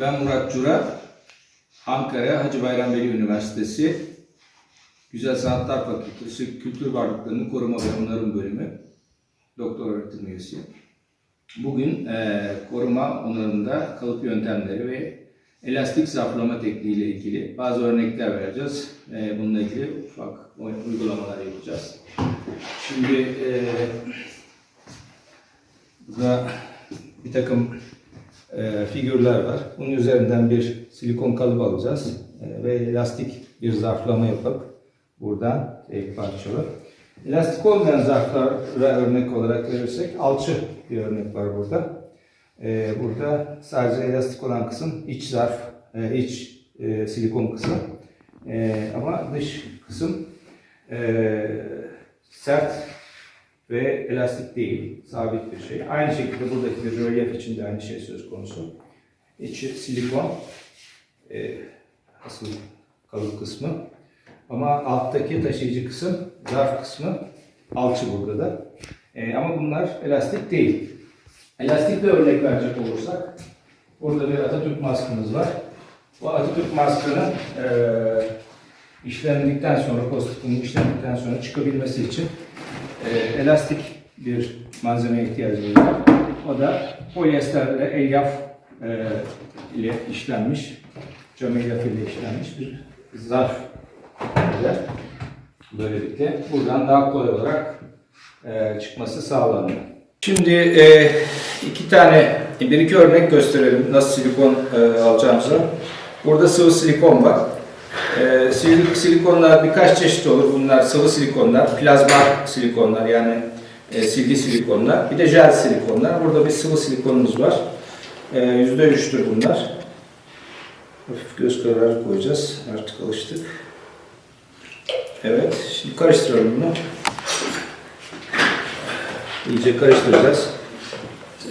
Ben Murat Cura, Ankara Hacı Bayram Veli Üniversitesi Güzel Sanatlar Fakültesi Kültür Varlıklarının Koruma ve Onarım Bölümü Doktor öğretim üyesiyim. Bugün eee, koruma onarımda kalıp yöntemleri ve elastik zarflama tekniği ile ilgili bazı örnekler vereceğiz. Eee, bununla ilgili ufak uygulamalar yapacağız. Şimdi eee burada bir takım e, figürler var. Bunun üzerinden bir silikon kalıp alacağız E, ve elastik bir zarflama yapıp buradan tek parçalı. Elastik olmayan zarflara örnek olarak verirsek alçı bir örnek var burada. E, burada sadece elastik olan kısım iç zarf, e, iç e, silikon kısım. E, ama dış kısım e, sert ve elastik değil, sabit bir şey. Aynı şekilde buradaki rölyef için de aynı şey söz konusu. İçi silikon, e, asıl kalıp kısmı. Ama alttaki taşıyıcı kısım, zarf kısmı alçı burada da. E, ama bunlar elastik değil. Elastik bir örnek verecek olursak, burada bir Atatürk maskımız var. Bu Atatürk maskının e, işlendikten sonra, pozitifinin işlendikten sonra çıkabilmesi için e, elastik bir malzemeye ihtiyacımız var. O da polyesterle elyaf e, ile işlenmiş, cam elyaf ile işlenmiş bir zarf. Böylelikle buradan daha kolay olarak e, çıkması sağlanıyor. Şimdi e, iki tane, bir iki örnek gösterelim nasıl silikon e, alacağımıza. Burada sıvı silikon var. Sil- silikonlar birkaç çeşit olur. Bunlar sıvı silikonlar, plazma silikonlar yani e, silgi silikonlar. Bir de jel silikonlar. Burada bir sıvı silikonumuz var. Ee, %3'tür bunlar. Hafif göz kararı koyacağız. Artık alıştık. Evet. Şimdi karıştıralım bunu. İyice karıştıracağız.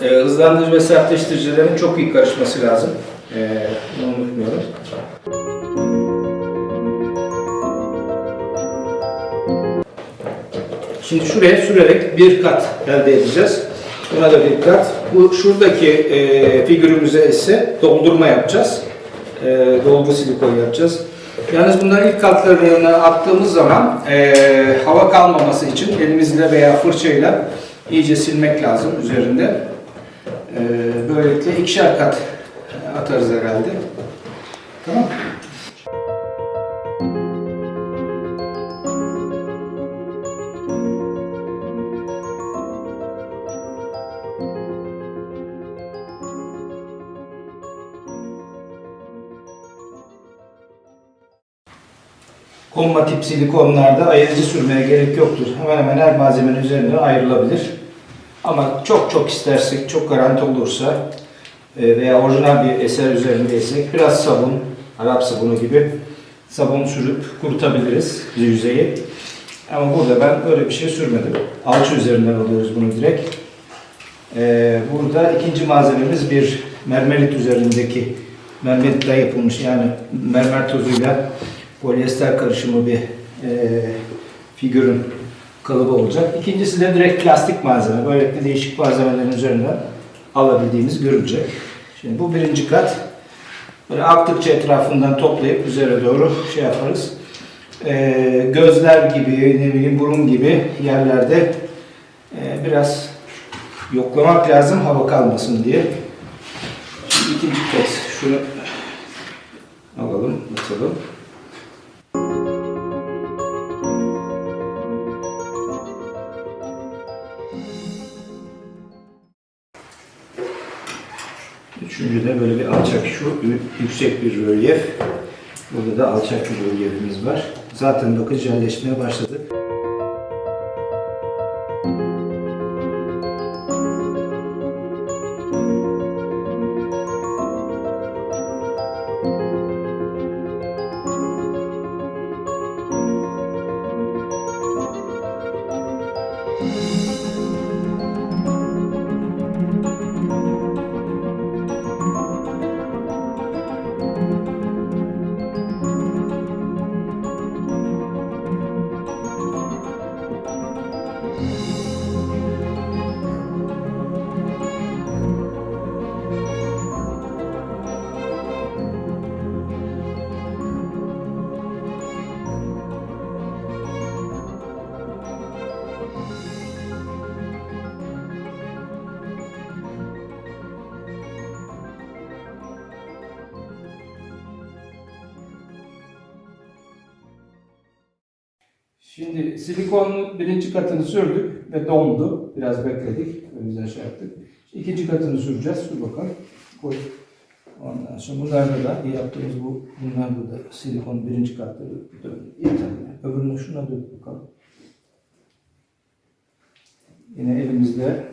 Ee, hızlandırıcı ve sertleştiricilerin çok iyi karışması lazım. Ee, bunu unutmuyorum. Şimdi şuraya sürerek bir kat elde edeceğiz. Buna da bir kat. Bu şuradaki e, figürümüze ise doldurma yapacağız. E, dolgu silikon yapacağız. Yalnız bunların ilk katlarının yanına attığımız zaman e, hava kalmaması için elimizle veya fırçayla iyice silmek lazım üzerinde. E, böylelikle ikişer kat atarız herhalde. Tamam Komba tip silikonlarda ayırıcı sürmeye gerek yoktur. Hemen hemen her malzemenin üzerine ayrılabilir. Ama çok çok istersek, çok garanti olursa e, veya orijinal bir eser üzerindeysek biraz sabun, Arap sabunu gibi sabun sürüp kurutabiliriz yüzeyi. Ama burada ben öyle bir şey sürmedim. Alçı üzerinden alıyoruz bunu direkt. E, burada ikinci malzememiz bir mermerit üzerindeki mermeritle yapılmış yani mermer tozuyla polyester karışımı bir e, figürün kalıbı olacak. İkincisi de direkt plastik malzeme. Böylelikle değişik malzemelerin üzerinden alabildiğimiz görülecek. Şimdi bu birinci kat. Böyle aktıkça etrafından toplayıp üzere doğru şey yaparız. E, gözler gibi, ne bileyim burun gibi yerlerde e, biraz yoklamak lazım hava kalmasın diye. Şimdi ikinci kez şunu alalım, atalım. Üçüncü de böyle bir alçak şu yüksek bir rölyef. Burada da alçak bir rölyefimiz var. Zaten bakın jelleşmeye başladı. Şimdi silikonun birinci katını sürdük ve dondu. Biraz bekledik. O yüzden şey yaptık. İkinci katını süreceğiz. Sür bakalım. Koy. Ondan sonra bunlarda da yaptığımız bu bunlarda da silikon birinci katta dön. Yeter. Öbürünü şuna dök bakalım. Yine elimizle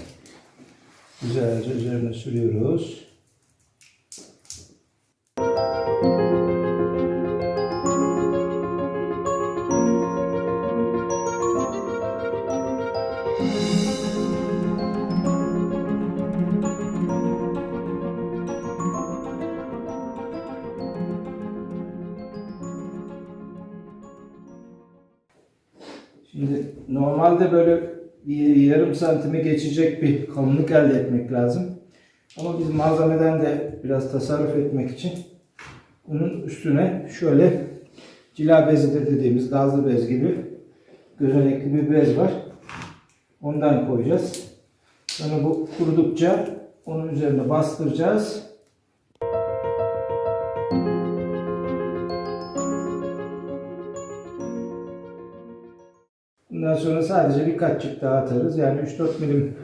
güzelce üzerine sürüyoruz. Normalde böyle yarım santime geçecek bir kalınlık elde etmek lazım. Ama biz malzemeden de biraz tasarruf etmek için bunun üstüne şöyle cila bezi de dediğimiz gazlı bez gibi gözenekli bir bez var. Ondan koyacağız. Sonra bu kurudukça onun üzerine bastıracağız. Bundan sonra sadece birkaç çift daha atarız. Yani 3-4 milim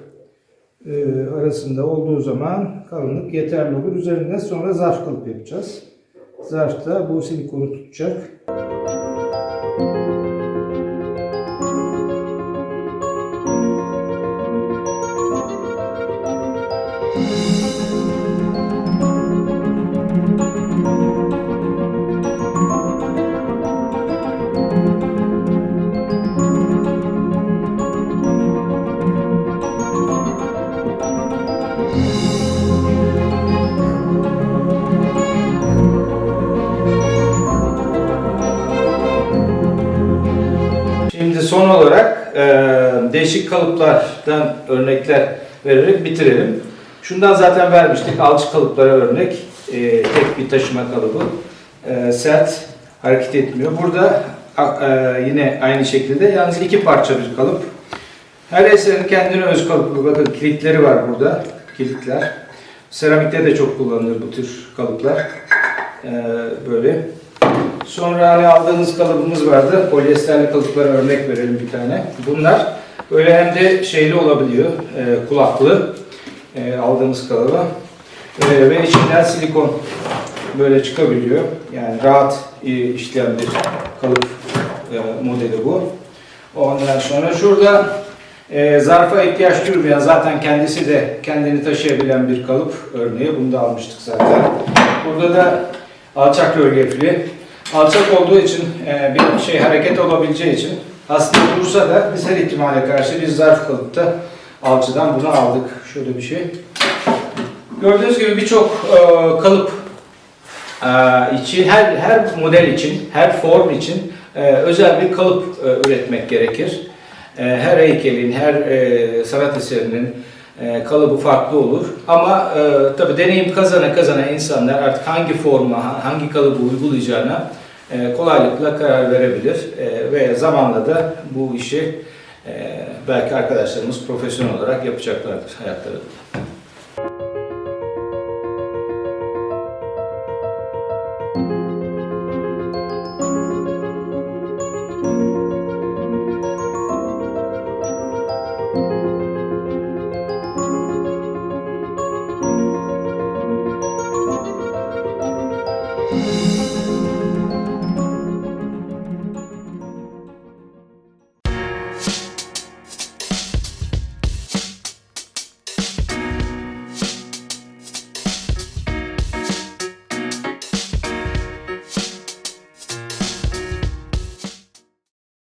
e, arasında olduğu zaman kalınlık yeterli olur. Üzerinde sonra zarf kalıp yapacağız. Zarf da bu silikonu tutacak. Son olarak e, değişik kalıplardan örnekler vererek bitirelim. Şundan zaten vermiştik. Alçı kalıplara örnek. E, tek bir taşıma kalıbı. E, sert, hareket etmiyor. Burada e, yine aynı şekilde yalnız iki parça bir kalıp. Her eserin kendine öz kalıplı. Bakın kilitleri var burada. Kilitler. Seramikte de çok kullanılır bu tür kalıplar. E, böyle. Sonra hani aldığınız kalıbımız vardı. Polyesterli kalıplara örnek verelim bir tane. Bunlar böyle hem de şeyli olabiliyor, e, kulaklı e, aldığımız kalıba. E, ve içinden silikon böyle çıkabiliyor. Yani rahat e, işleyen bir kalıp e, modeli bu. Ondan sonra şurada e, zarfa ihtiyaç duymayan zaten kendisi de kendini taşıyabilen bir kalıp örneği. Bunu da almıştık zaten. Burada da alçak rölyefli. Alçak olduğu için e, bir şey hareket olabileceği için aslında dursa da biz her ihtimale karşı bir zarf kalıpta alçıdan bunu aldık. Şöyle bir şey. Gördüğünüz gibi birçok e, kalıp e, için, her, her model için, her form için e, özel bir kalıp e, üretmek gerekir. E, her heykelin, her e, sanat eserinin e, kalıbı farklı olur. Ama e, tabii deneyim kazana kazana insanlar artık hangi forma, hangi kalıbı uygulayacağına kolaylıkla karar verebilir. E, ve zamanla da bu işi e, belki arkadaşlarımız profesyonel olarak yapacaklardır hayatlarında.